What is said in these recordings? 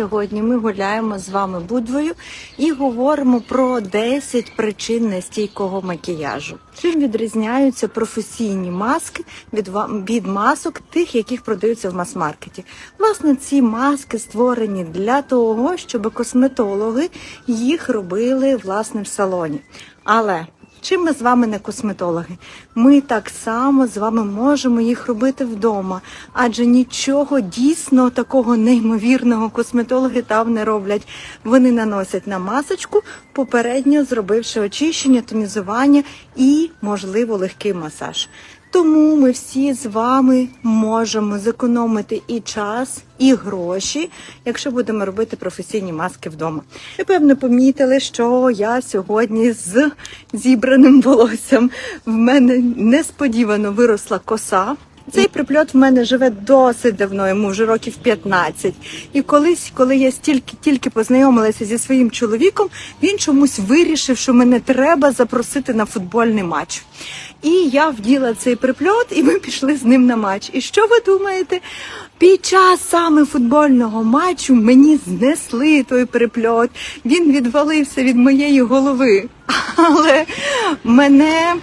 Сьогодні ми гуляємо з вами будвою і говоримо про 10 причин нестійкого макіяжу. Чим відрізняються професійні маски від, від масок, тих, яких продаються в мас-маркеті. Власне, ці маски створені для того, щоб косметологи їх робили власне в салоні. Але Чим ми з вами не косметологи? Ми так само з вами можемо їх робити вдома, адже нічого дійсно такого неймовірного косметологи там не роблять. Вони наносять на масочку, попередньо зробивши очищення, тонізування і, можливо, легкий масаж. Тому ми всі з вами можемо зекономити і час, і гроші, якщо будемо робити професійні маски вдома. Ви певно помітили, що я сьогодні з зібраним волоссям. В мене несподівано виросла коса. Цей припльот в мене живе досить давно, йому вже років 15. І колись, коли я стільки тільки познайомилася зі своїм чоловіком, він чомусь вирішив, що мене треба запросити на футбольний матч. І я вділа цей припльот, і ми пішли з ним на матч. І що ви думаєте? Під час саме футбольного матчу мені знесли той припльот. Він відвалився від моєї голови. Але мене.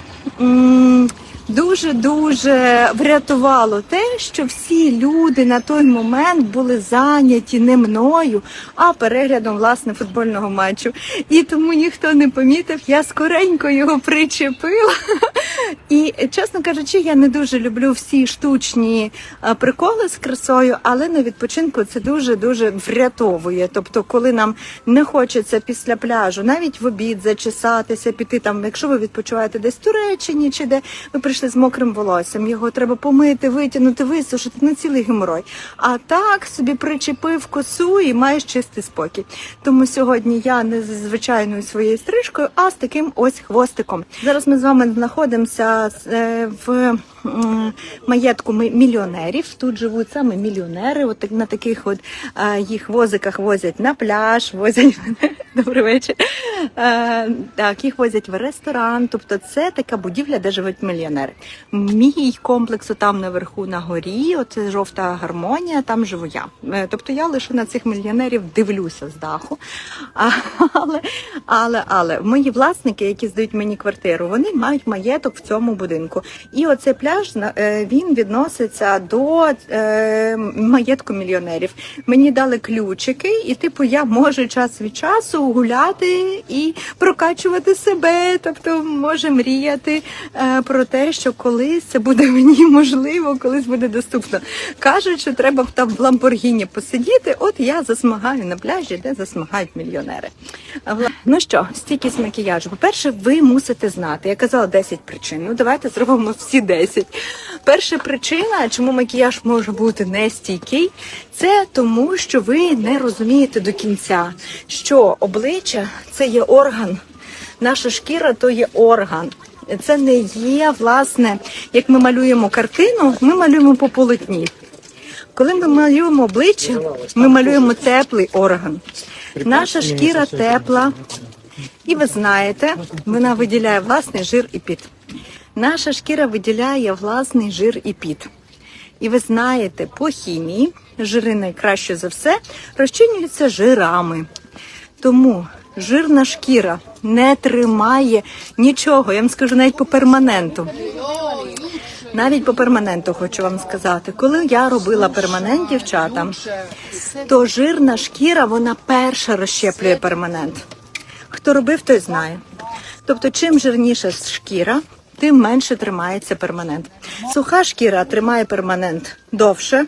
Дуже дуже врятувало те, що всі люди на той момент були зайняті не мною, а переглядом власне футбольного матчу. І тому ніхто не помітив, я скоренько його причепила. І чесно кажучи, я не дуже люблю всі штучні е, приколи з красою, але на відпочинку це дуже дуже врятовує. Тобто, коли нам не хочеться після пляжу, навіть в обід зачесатися, піти там, якщо ви відпочиваєте десь в Туреччині чи де ви прийшли з мокрим волоссям, його треба помити, витягнути, висушити на цілий геморой. А так собі причепив косу і маєш чистий спокій. Тому сьогодні я не з звичайною своєю стрижкою, а з таким ось хвостиком. Зараз ми з вами знаходимося е, в маєтку мільйонерів. Тут живуть саме мільйонери. От на таких от е, їх возиках возять на пляж, возять добрий вечір. Е, Так, їх возять в ресторан. Тобто, це така будівля, де живуть мільйонери. Мій комплекс там наверху на горі. От жовта гармонія. Там живу я. Е, Тобто я лише на цих мільйонерів дивлюся з даху. Але, але, але мої власники, які здають мені квартиру, вони мають маєток в цьому будинку. І оцей пляж е, він відноситься до е, маєтку мільйонерів. Мені дали ключики, і типу я можу час від часу гуляти і прокачувати себе. Тобто може мріяти е, про те, що колись це буде мені можливо, колись буде доступно. Кажуть, що треба там в Ламборгіні посидіти. От я засмагаю на пляжі, де засмагають мільйонери. Ну що, стійкість макіяжу. По-перше, ви мусите знати. Я казала 10 причин. Ну давайте зробимо всі 10. Перша причина, чому макіяж може бути нестійкий, це тому, що ви не розумієте до кінця, що обличчя це є орган. Наша шкіра то є орган. Це не є, власне, як ми малюємо картину, ми малюємо по полотні. Коли ми малюємо обличчя, ми малюємо теплий орган. Наша шкіра тепла, і ви знаєте, вона виділяє власний жир і піт. Наша шкіра виділяє власний жир і піт. І ви знаєте, по хімії жири найкраще за все розчинюються жирами. Тому жирна шкіра не тримає нічого. Я вам скажу навіть по перманенту. Навіть по перманенту хочу вам сказати, коли я робила перманент дівчатам, то жирна шкіра вона перша розщеплює перманент. Хто робив, той знає. Тобто, чим жирніша шкіра, тим менше тримається перманент. Суха шкіра тримає перманент довше,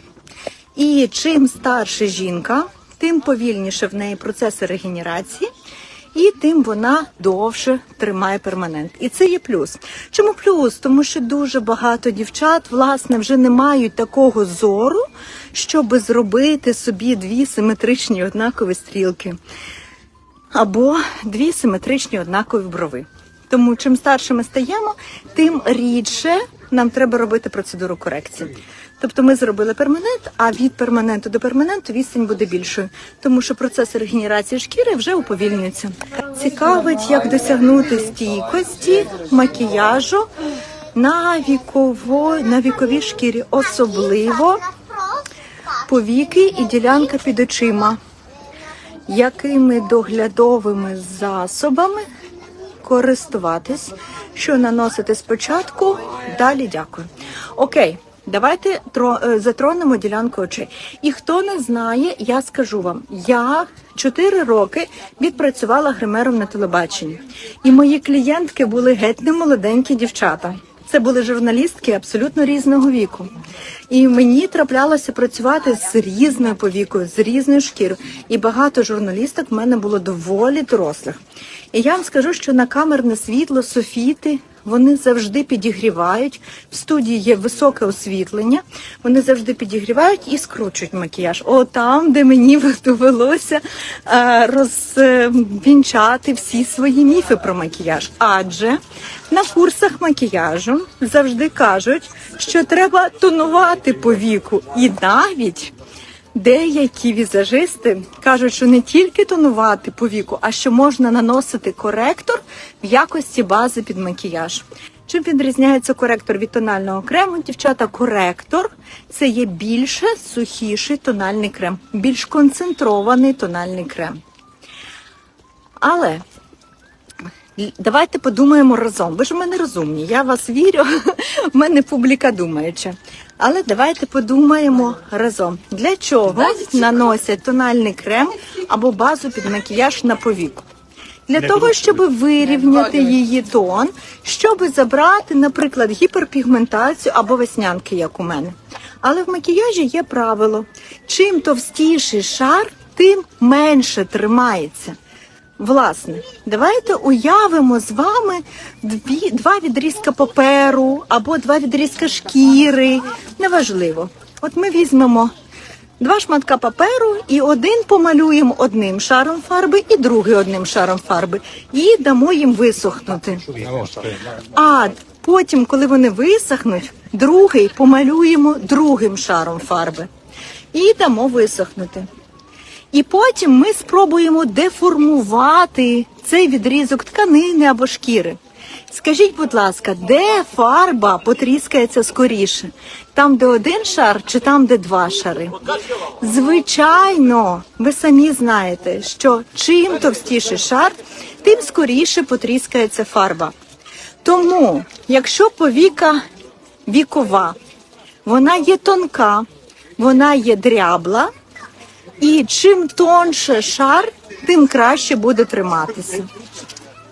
і чим старше жінка, тим повільніше в неї процеси регенерації. І тим вона довше тримає перманент. І це є плюс. Чому плюс? Тому що дуже багато дівчат власне вже не мають такого зору, щоб зробити собі дві симетричні однакові стрілки або дві симетричні однакові брови. Тому чим старше ми стаємо, тим рідше нам треба робити процедуру корекції. Тобто ми зробили перманент, а від перманенту до перманенту відстань буде більшою, тому що процес регенерації шкіри вже уповільнюється. Цікавить, як досягнути стійкості макіяжу на віково, на віковій шкірі, особливо повіки і ділянка під очима. якими доглядовими засобами користуватись, що наносити спочатку. Далі дякую. Окей. Давайте е, затронемо ділянку очей. І хто не знає, я скажу вам: я 4 роки відпрацювала гримером на телебаченні, і мої клієнтки були геть не молоденькі дівчата. Це були журналістки абсолютно різного віку. І мені траплялося працювати з різною повікою, з різною шкірою. І багато журналісток в мене було доволі дорослих. І я вам скажу, що на камерне світло софіти вони завжди підігрівають. В студії є високе освітлення. Вони завжди підігрівають і скручують макіяж. О, там, де мені довелося е, розвінчати всі свої міфи про макіяж. Адже на курсах макіяжу завжди кажуть, що треба тонувати повіку. І навіть Деякі візажисти кажуть, що не тільки тонувати по віку, а що можна наносити коректор в якості бази під макіяж. Чим відрізняється коректор від тонального крему? Дівчата, коректор це є більше сухіший тональний крем, більш концентрований тональний крем. Але давайте подумаємо разом. Ви ж в мене розумні, я вас вірю, в мене публіка думаюча. Але давайте подумаємо разом, для чого наносять тональний крем або базу під макіяж на повіку. Для того, щоб вирівняти її тон, щоб забрати, наприклад, гіперпігментацію або веснянки, як у мене. Але в макіяжі є правило: чим товстіший шар, тим менше тримається. Власне, давайте уявимо з вами дві, два відрізка паперу або два відрізка шкіри. Неважливо. От ми візьмемо два шматка паперу і один помалюємо одним шаром фарби, і другий одним шаром фарби, і дамо їм висохнути. А потім, коли вони висохнуть, другий помалюємо другим шаром фарби і дамо висохнути. І потім ми спробуємо деформувати цей відрізок тканини або шкіри. Скажіть, будь ласка, де фарба потріскається скоріше? Там, де один шар, чи там, де два шари? Звичайно, ви самі знаєте, що чим товстіший шар, тим скоріше потріскається фарба. Тому, якщо повіка вікова, вона є тонка, вона є дрябла, і чим тонше шар, тим краще буде триматися.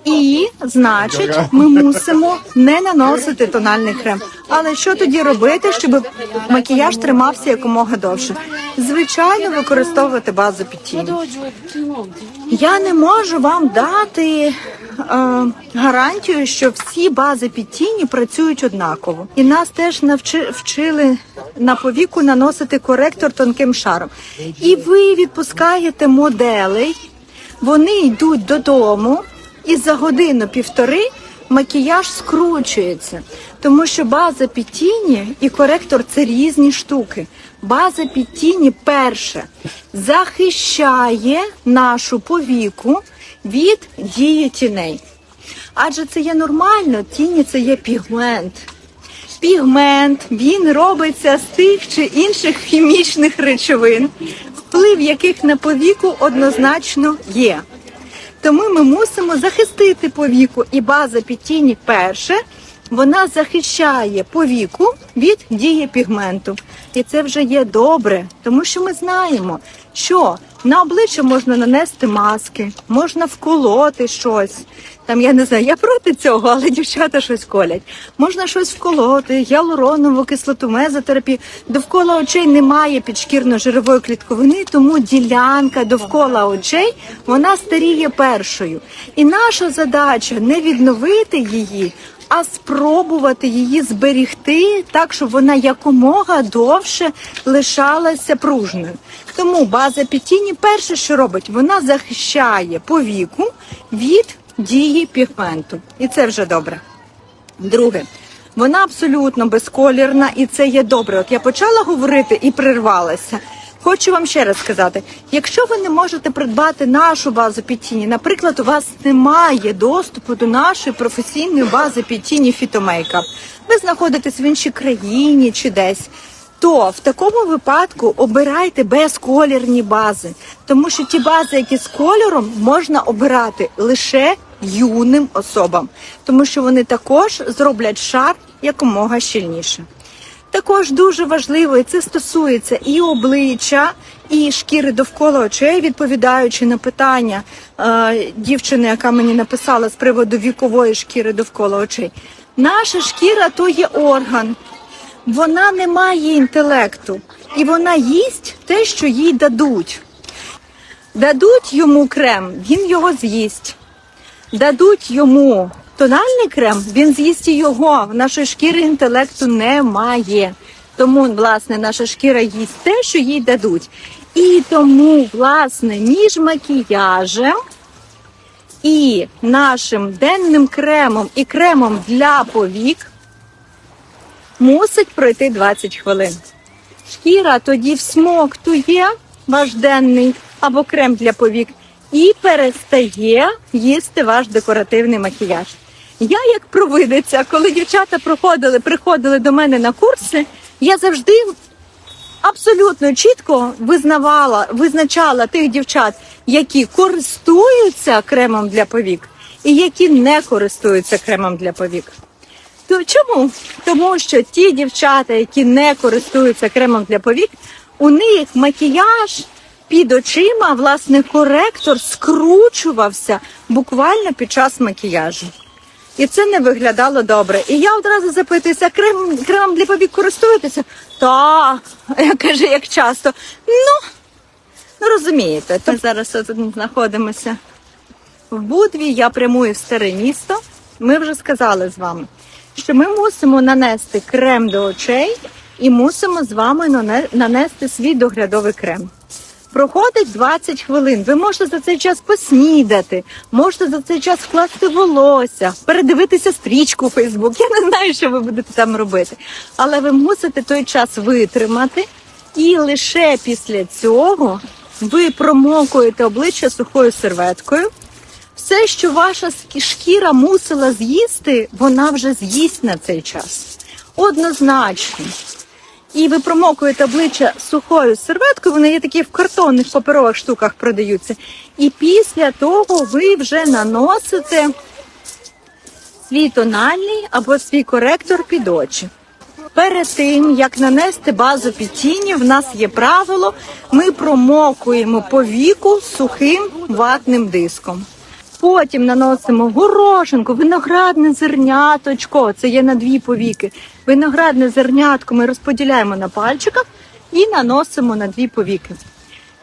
І, значить, ми мусимо не наносити тональний крем. Але що тоді робити, щоб макіяж тримався якомога довше? Звичайно, використовувати базу під тінь. Я не можу вам дати е, гарантію, що всі бази під тіні працюють однаково. І нас теж навчи, вчили на повіку наносити коректор тонким шаром. І ви відпускаєте моделей, вони йдуть додому, і за годину-півтори макіяж скручується. Тому що база під тіні і коректор це різні штуки. База під тіні перше захищає нашу повіку від дії тіней. Адже це є нормально, тіні це є пігмент. Пігмент він робиться з тих чи інших хімічних речовин, вплив яких на повіку однозначно є. Тому ми мусимо захистити повіку, і база під тіні перше вона захищає повіку від дії пігменту. І це вже є добре, тому що ми знаємо, що на обличчя можна нанести маски, можна вколоти щось. Там я не знаю, я проти цього, але дівчата щось колять. Можна щось вколоти, гіалуронову кислоту, мезотерапію. Довкола очей немає підшкірно-жирової клітковини, тому ділянка довкола очей вона старіє першою. І наша задача не відновити її, а спробувати її зберігти так, щоб вона якомога довше лишалася пружною. Тому база пітіні перше, що робить, вона захищає повіку від дії пігменту. І це вже добре. Друге, вона абсолютно безколірна, і це є добре. От я почала говорити і прервалася. Хочу вам ще раз сказати: якщо ви не можете придбати нашу базу під тіні, наприклад, у вас немає доступу до нашої професійної бази під тіні фітомейкап, ви знаходитесь в іншій країні чи десь. то в такому випадку обирайте безколірні бази, тому що ті бази, які з кольором, можна обирати лише юним особам, тому що вони також зроблять шар якомога щільніше. Також дуже важливо, і це стосується і обличчя, і шкіри довкола очей, відповідаючи на питання е, дівчини, яка мені написала з приводу вікової шкіри довкола очей. Наша шкіра то є орган, вона не має інтелекту, і вона їсть те, що їй дадуть. Дадуть йому крем, він його з'їсть. Дадуть йому тональний крем, він з'їсть його. В нашої шкіри інтелекту немає. Тому, власне, наша шкіра їсть те, що їй дадуть. І тому, власне, між макіяжем і нашим денним кремом і кремом для повік мусить пройти 20 хвилин. Шкіра тоді всмоктує ваш денний або крем для повік і перестає їсти ваш декоративний макіяж. Я як провидиця, коли дівчата проходили, приходили до мене на курси, я завжди абсолютно чітко визнавала, визначала тих дівчат, які користуються кремом для повік, і які не користуються кремом для повік. То чому? Тому що ті дівчата, які не користуються кремом для повік, у них макіяж під очима, власне, коректор скручувався буквально під час макіяжу. І це не виглядало добре. І я одразу запитуюся, крем, кремом для повік користуєтеся? Та, я кажу, як часто. Ну, ну розумієте, ми зараз тут знаходимося в Будві, я прямую в старе місто. Ми вже сказали з вами, що ми мусимо нанести крем до очей і мусимо з вами нанести свій доглядовий крем. Проходить 20 хвилин. Ви можете за цей час поснідати, можете за цей час вкласти волосся, передивитися стрічку у Фейсбук. Я не знаю, що ви будете там робити. Але ви мусите той час витримати, і лише після цього ви промокуєте обличчя сухою серветкою. Все, що ваша шкіра мусила з'їсти, вона вже з'їсть на цей час. Однозначно. І ви промокуєте обличчя сухою серветкою, вони є такі в картонних паперових штуках продаються. І після того ви вже наносите свій тональний або свій коректор під очі. Перед тим, як нанести базу під тіні, в нас є правило, ми промокуємо повіку сухим ватним диском. Потім наносимо горошинку, виноградне зерняточко. Це є на дві повіки. Виноградне зернятко ми розподіляємо на пальчиках і наносимо на дві повіки.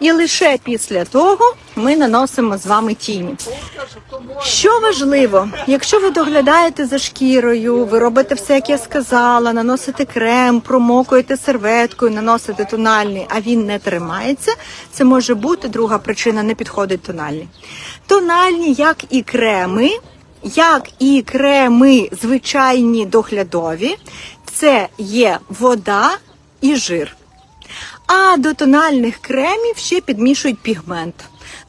І лише після того ми наносимо з вами тіні. Що важливо, якщо ви доглядаєте за шкірою, ви робите все, як я сказала, наносите крем, промокуєте серветкою, наносите тональний, а він не тримається. Це може бути друга причина, не підходить тональний. Тональні, як і креми, як і креми звичайні доглядові, це є вода і жир. А до тональних кремів ще підмішують пігмент.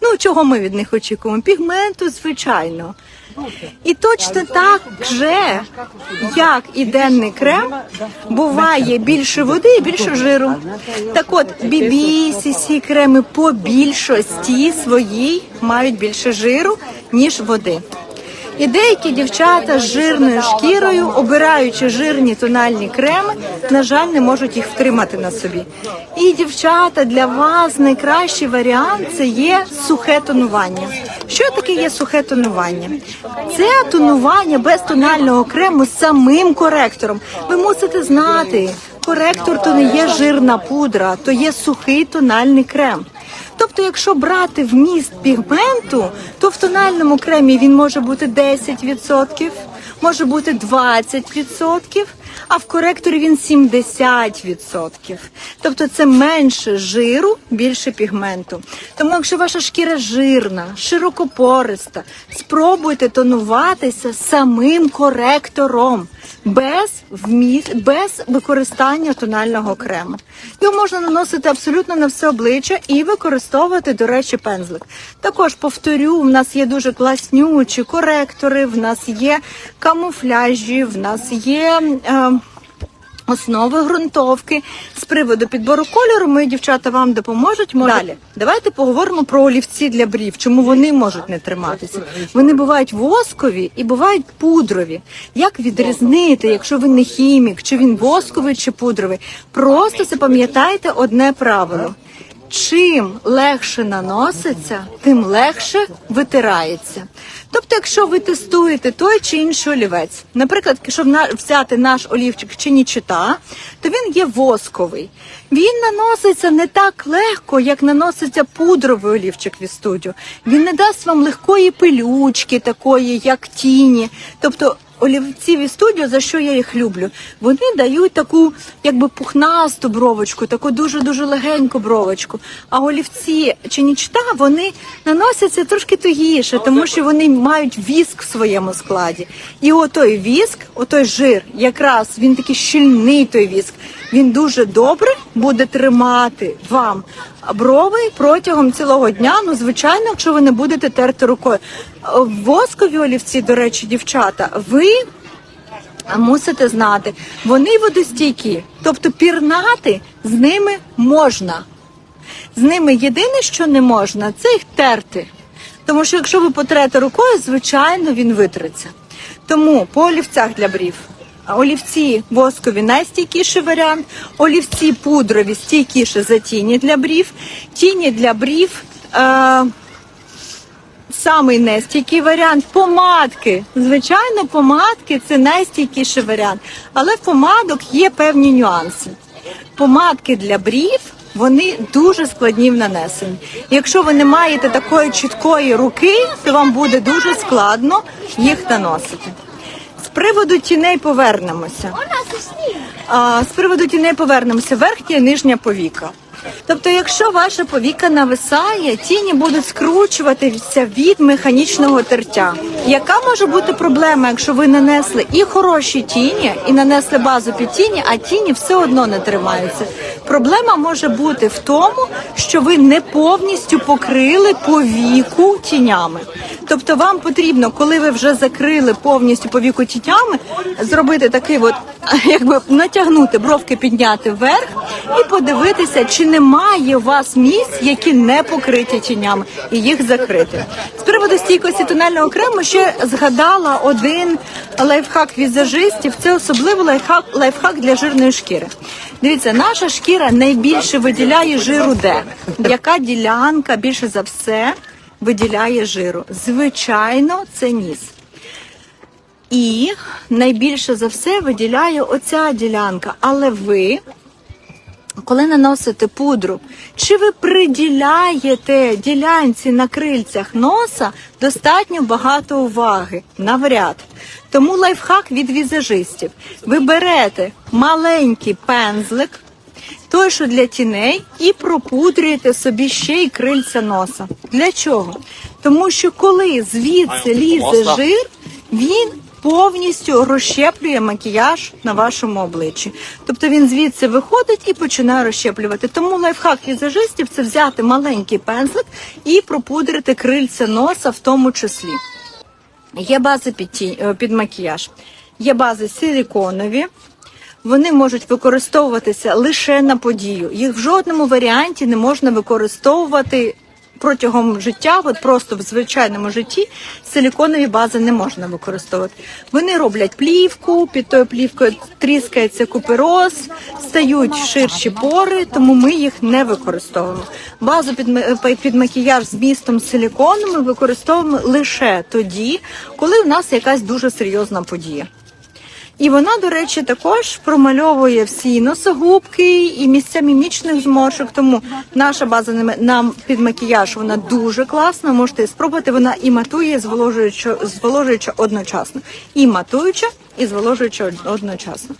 Ну, чого ми від них очікуємо? Пігменту, звичайно. І точно так же, як і денний крем, буває більше води і більше жиру. Так от, бібі, сісі креми по більшості своїй мають більше жиру, ніж води. І деякі дівчата з жирною шкірою, обираючи жирні тональні креми, на жаль, не можуть їх втримати на собі. І дівчата, для вас найкращий варіант це є сухе тонування. Що таке є сухе тонування? Це тонування без тонального крему з самим коректором. Ви мусите знати, коректор то не є жирна пудра, то є сухий тональний крем. Тобто, якщо брати вміст пігменту, то в тональному кремі він може бути 10%, може бути 20%, а в коректорі він 70%. Тобто це менше жиру, більше пігменту. Тому якщо ваша шкіра жирна, широкопориста, спробуйте тонуватися самим коректором без вміст, без використання тонального крему. Його можна наносити абсолютно на все обличчя і використовувати, до речі, пензлик. Також повторю, в нас є дуже класнючі коректори, в нас є камуфляжі, в нас є. Е, основи ґрунтовки. З приводу підбору кольору мої дівчата вам допоможуть. Може- Далі, давайте поговоримо про олівці для брів. Чому вони можуть не триматися? Вони бувають воскові і бувають пудрові. Як відрізнити, якщо ви не хімік, чи він восковий чи пудровий? Просто запам'ятайте одне правило. Чим легше наноситься, тим легше витирається. Тобто, якщо ви тестуєте той чи інший олівець, наприклад, щоб взяти наш олівчик чи нічита, то він є восковий. Він наноситься не так легко, як наноситься пудровий олівчик від студіо. Він не дасть вам легкої пилючки, такої, як тіні. Тобто олівці від студіо, за що я їх люблю, вони дають таку якби пухнасту бровочку, таку дуже дуже легеньку бровочку. А олівці чи нічта вони наносяться трошки тугіше, тому що вони мають віск в своєму складі. І отой віск, отой жир, якраз він такий щільний той віск. Він дуже добре буде тримати вам брови протягом цілого дня. Ну, звичайно, якщо ви не будете терти рукою. Воскові олівці, до речі, дівчата, ви мусите знати, вони водостійкі, тобто пірнати з ними можна. З ними єдине, що не можна, це їх терти. Тому що якщо ви потрете рукою, звичайно, він витреться. Тому по олівцях для брів. Олівці воскові найстійкіший варіант, олівці пудрові стійкіше за тіні для брів, тіні для брів. Е- Самий нестійкий варіант помадки. Звичайно, помадки це найстійкіший варіант. Але в помадок є певні нюанси. Помадки для брів вони дуже складні в нанесенні. Якщо ви не маєте такої чіткої руки, то вам буде дуже складно їх наносити. Приводу тіней повернемося. А, з приводу тіней повернемося. Верхня і нижня повіка. Тобто, якщо ваша повіка нависає, тіні будуть скручуватися від механічного тертя. Яка може бути проблема, якщо ви нанесли і хороші тіні, і нанесли базу під тіні, а тіні все одно не тримаються? Проблема може бути в тому, що ви не повністю покрили повіку тінями. Тобто, вам потрібно, коли ви вже закрили повністю повіку тінями, зробити такий, от якби натягнути бровки, підняти вверх і подивитися, чи немає у вас місць, які не покриті тінями, і їх закрити. З приводу стійкості тонального крему ще згадала один лайфхак візажистів. Це особливо лайфхак, лайфхак для жирної шкіри. Дивіться, наша шкіра найбільше виділяє жиру де? Яка ділянка більше за все виділяє жиру? Звичайно, це ніс. І найбільше за все виділяє оця ділянка. Але ви, коли наносите пудру, чи ви приділяєте ділянці на крильцях носа достатньо багато уваги? Навряд. Тому лайфхак від візажистів. Ви берете маленький пензлик, той, що для тіней, і пропудрюєте собі ще й крильця носа. Для чого? Тому що коли звідси лізе жир, він повністю розщеплює макіяж на вашому обличчі. Тобто він звідси виходить і починає розщеплювати. Тому лайфхак візажистів це взяти маленький пензлик і пропудрити крильця носа в тому числі. Є бази під, ті- е, під макіяж, є бази силіконові. Вони можуть використовуватися лише на подію. Їх в жодному варіанті не можна використовувати протягом життя, от просто в звичайному житті силіконові бази не можна використовувати. Вони роблять плівку, під тою плівкою тріскається купероз, стають ширші пори, тому ми їх не використовуємо. Базу під, під макіяж з містом силікону ми використовуємо лише тоді, коли у нас якась дуже серйозна подія. І вона, до речі, також промальовує всі носогубки і місця мімічних зморшок. Тому наша база нам під макіяж вона дуже класна. Можете спробувати. Вона і матує, зволожуючи, зволожуюча одночасно. І матуюча, і зволожуюча одночасно.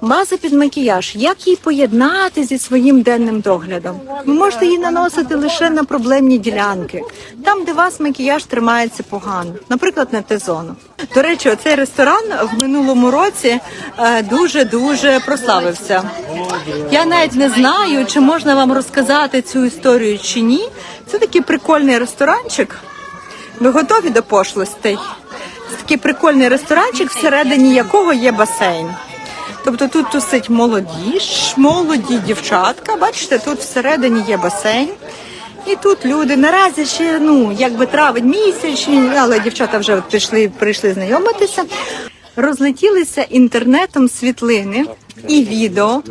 База під макіяж. Як її поєднати зі своїм денним доглядом? Ви можете її наносити лише на проблемні ділянки, там, де вас макіяж тримається погано, наприклад, на Т-зону. До речі, оцей ресторан в минулому році дуже дуже прославився. Я навіть не знаю, чи можна вам розказати цю історію чи ні. Це такий прикольний ресторанчик. Ви готові до пошлостей? Це такий прикольний ресторанчик, всередині якого є басейн. Тобто тут тусить молоді, ш- молоді дівчатка. Бачите, тут всередині є басейн. І тут люди наразі ще ну якби травень місяць, але дівчата вже пішли, прийшли знайомитися. Розлетілися інтернетом світлини і відео.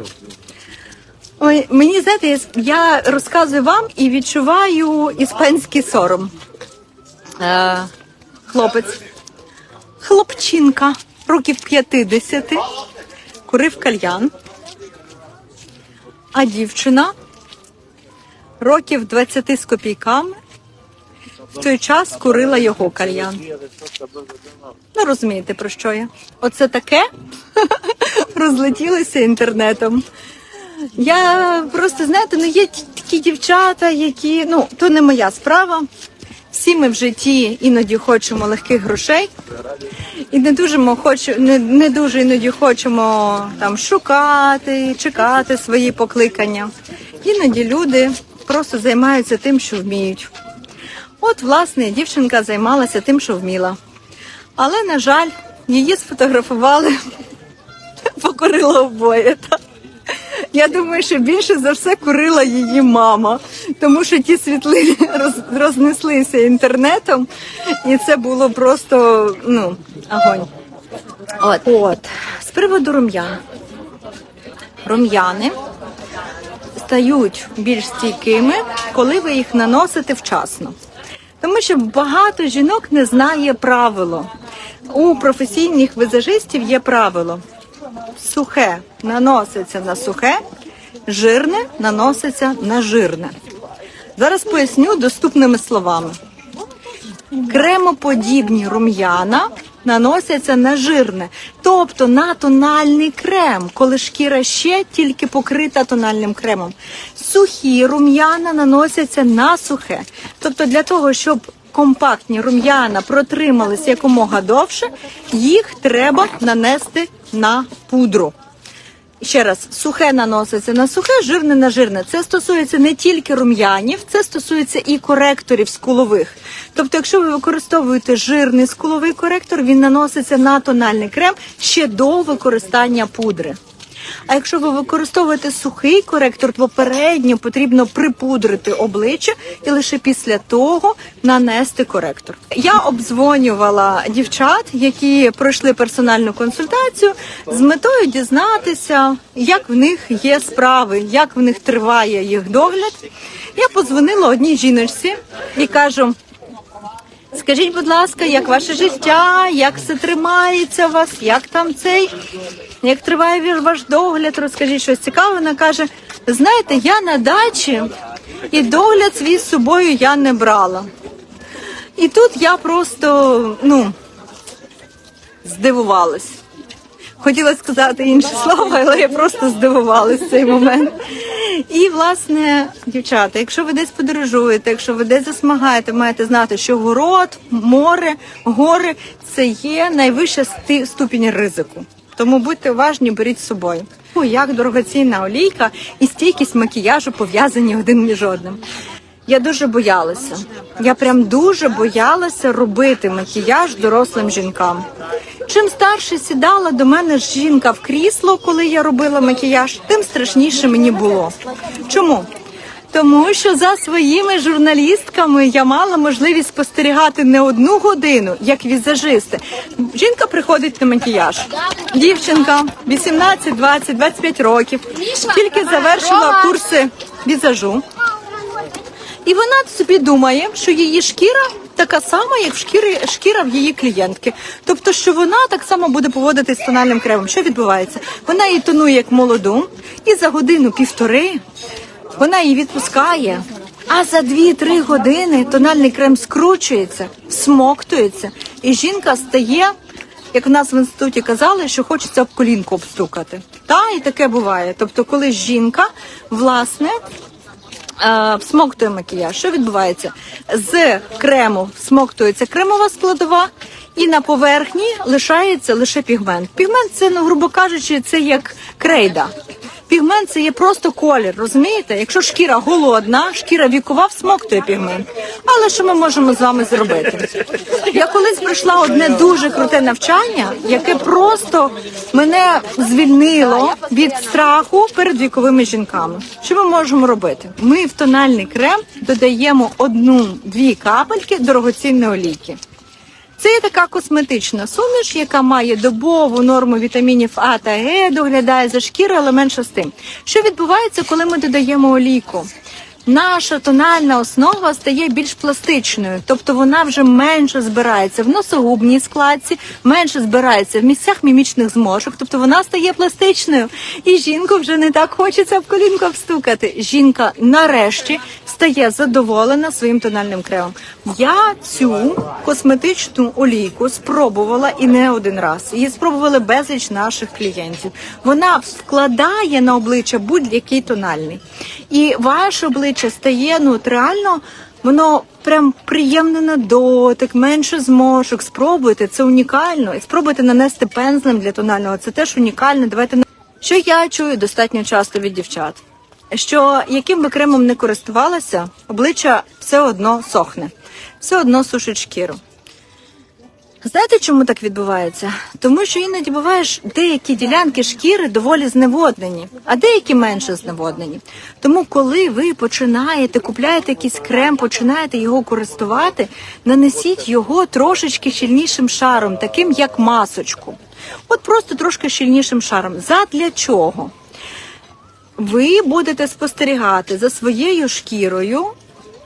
Ой, мені знаєте, я розказую вам і відчуваю іспанський сором. Е, хлопець, хлопчинка, років 50, курив кальян, а дівчина років 20 з копійками в той час курила його кальян. Ну, розумієте, про що я? Оце таке розлетілося інтернетом. Я просто знаєте, ну є такі дівчата, які ну то не моя справа. Всі ми в житті іноді хочемо легких грошей, і не дуже ми хочу, не, не дуже іноді хочемо там шукати, чекати свої покликання. Іноді люди просто займаються тим, що вміють. От, власне, дівчинка займалася тим, що вміла. Але, на жаль, її сфотографували, покорила обоє. Так? Я думаю, що більше за все курила її мама, тому що ті світлини роз, рознеслися інтернетом, і це було просто ну, огонь. От. От. З приводу рум'ян. Рум'яни стають більш стійкими, коли ви їх наносите вчасно. Тому що багато жінок не знає правило. У професійних візажистів є правило: сухе наноситься на сухе, жирне наноситься на жирне. Зараз поясню доступними словами. Кремоподібні рум'яна наносяться на жирне, тобто на тональний крем, коли шкіра ще тільки покрита тональним кремом. Сухі рум'яна наносяться на сухе. Тобто для того, щоб компактні рум'яна протримались якомога довше, їх треба нанести на пудру. Ще раз, сухе наноситься на сухе, жирне на жирне. Це стосується не тільки рум'янів, це стосується і коректорів скулових. Тобто, якщо ви використовуєте жирний скуловий коректор, він наноситься на тональний крем ще до використання пудри. А якщо ви використовуєте сухий коректор, то попередньо потрібно припудрити обличчя і лише після того нанести коректор. Я обдзвонювала дівчат, які пройшли персональну консультацію з метою дізнатися, як в них є справи, як в них триває їх догляд. Я подзвонила одній жіночці і кажу. Скажіть, будь ласка, як ваше життя, як все тримається у вас, як там цей, як триває ваш- догляд, розкажіть щось цікаве. Вона каже: знаєте, я на дачі і догляд свій з собою я не брала. І тут я просто ну, здивувалась. Хотіла сказати інше слово, але я просто здивувалась в цей момент. І, власне, дівчата, якщо ви десь подорожуєте, якщо ви десь засмагаєте, маєте знати, що город, море, гори це є найвища ступінь ризику. Тому будьте уважні, беріть з собою. Як дорогоцінна олійка і стійкість макіяжу пов'язані один між одним. Я дуже боялася. Я прям дуже боялася робити макіяж дорослим жінкам. Чим старше сідала до мене жінка в крісло, коли я робила макіяж, тим страшніше мені було. Чому? Тому що за своїми журналістками я мала можливість спостерігати не одну годину, як візажисти. Жінка приходить на макіяж. Дівчинка 18, 20, 25 років, тільки завершила курси візажу. І вона собі думає, що її шкіра така сама, як шкіри, шкіра в її клієнтки. Тобто, що вона так само буде поводитись з тональним кремом. Що відбувається? Вона її тонує як молоду, і за годину-півтори вона її відпускає. А за 2-3 години тональний крем скручується, смоктується, і жінка стає, як в нас в інституті казали, що хочеться об колінку обстукати. Та і таке буває. Тобто, коли жінка, власне, всмоктує макіяж. Що відбувається? З крему всмоктується кремова складова, і на поверхні лишається лише пігмент. Пігмент це, ну, грубо кажучи, це як крейда. Пігмент це є просто колір, розумієте? Якщо шкіра голодна, шкіра вікова всмоктує пігмент. Але що ми можемо з вами зробити? Я колись пройшла одне дуже круте навчання, яке просто мене звільнило від страху перед віковими жінками. Що ми можемо робити? Ми в тональний крем додаємо одну-дві капельки дорогоцінної олійки. Це є така косметична суміш, яка має добову норму вітамінів А та Г, доглядає за шкірою, але менше з тим. Що відбувається, коли ми додаємо олійку? Наша тональна основа стає більш пластичною, тобто вона вже менше збирається в носогубній складці, менше збирається в місцях мімічних зморшок, тобто вона стає пластичною. І жінку вже не так хочеться в колінку обстукати. Жінка нарешті стає задоволена своїм тональним кремом. Я цю косметичну олійку спробувала і не один раз. Її спробували безліч наших клієнтів. Вона вкладає на обличчя будь-який тональний. І ваше обличчя стає ну реально. Воно прям приємне на дотик, менше зморшок. Спробуйте, це унікально. І спробуйте нанести пензлем для тонального. Це теж унікально. Давайте що я чую достатньо часто від дівчат. Що яким би кремом не користувалася, обличчя все одно сохне, все одно сушить шкіру. Знаєте, чому так відбувається? Тому що іноді буває ж деякі ділянки шкіри доволі зневоднені, а деякі менше зневоднені. Тому, коли ви починаєте купляєте якийсь крем, починаєте його користувати, нанесіть його трошечки щільнішим шаром, таким як масочку. От просто трошки щільнішим шаром. Задля чого? Ви будете спостерігати за своєю шкірою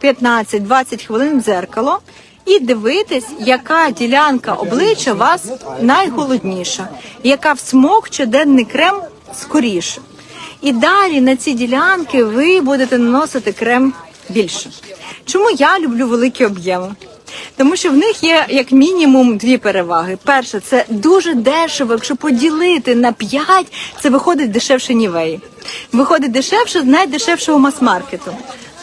15-20 хвилин в дзеркало і дивитись, яка ділянка обличчя вас найголодніша, яка всмокче денний крем скоріше. І далі на ці ділянки ви будете наносити крем більше. Чому я люблю великі об'єми? Тому що в них є як мінімум дві переваги. Перше, це дуже дешево. Якщо поділити на 5, це виходить дешевше нівеї. Виходить дешевше з найдешевшого мас-маркету.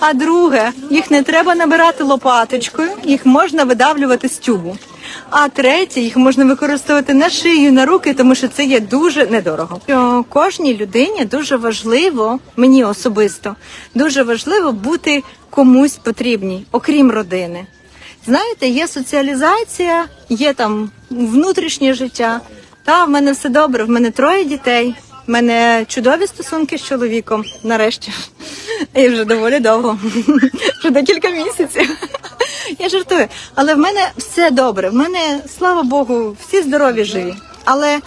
А друге, їх не треба набирати лопаточкою, їх можна видавлювати з тюбу. А третє, їх можна використовувати на шию, на руки, тому що це є дуже недорого. Кожній людині дуже важливо, мені особисто, дуже важливо бути комусь потрібній, окрім родини. Знаєте, є соціалізація, є там внутрішнє життя. Та в мене все добре, в мене троє дітей. В мене чудові стосунки з чоловіком. Нарешті. І вже доволі довго. Вже декілька місяців. Я жартую. Але в мене все добре. В мене, слава Богу, всі здорові живі. Але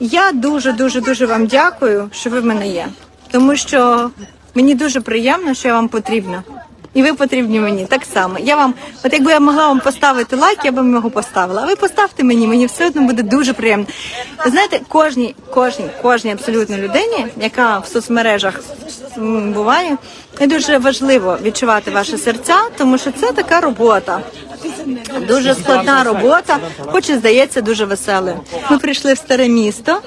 я дуже, дуже, дуже вам дякую, що ви в мене є. Тому що мені дуже приємно, що я вам потрібна. І ви потрібні мені так само. Я вам, от якби я могла вам поставити лайк, я б його поставила. А ви поставте мені, мені все одно буде дуже приємно. Ви Знаєте, кожній, кожній, кожній абсолютно людині, яка в соцмережах буває, дуже важливо відчувати ваші серця, тому що це така робота. Дуже складна робота, хоч і здається дуже веселою. Ми прийшли в старе місто,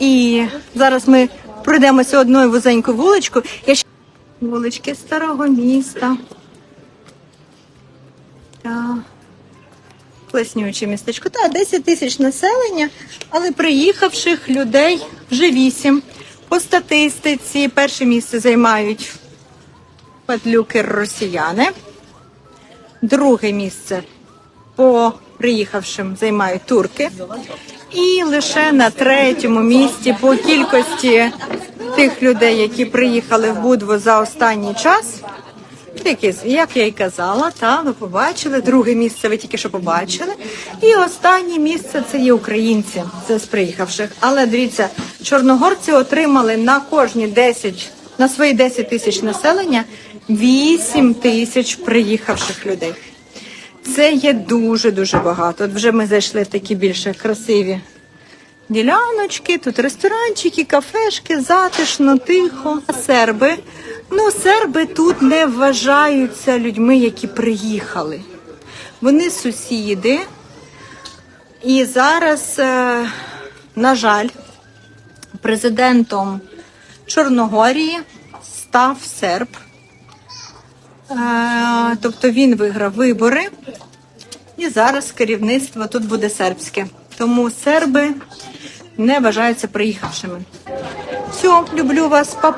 і зараз ми пройдемося одною вузенькою вуличкою. Вулички старого міста. Та містечко. Та 10 тисяч населення, але приїхавших людей вже 8. По статистиці перше місце займають падлюки росіяни. Друге місце по приїхавшим займають турки. І лише на третьому місці по кількості тих людей, які приїхали в Будву за останній час. Які, як я й казала, та ви побачили. Друге місце ви тільки що побачили. І останнє місце це є українці, це з приїхавших. Але дивіться, чорногорці отримали на кожні 10, на свої 10 тисяч населення 8 тисяч приїхавших людей. Це є дуже дуже багато. От вже ми зайшли в такі більше красиві діляночки, тут ресторанчики, кафешки, затишно, тихо. Серби. Ну, серби тут не вважаються людьми, які приїхали. Вони сусіди. І зараз, е, на жаль, президентом Чорногорії став серб. Е, Тобто він виграв вибори, і зараз керівництво тут буде сербське. Тому серби не вважаються приїхавшими. Все, люблю вас, па-па.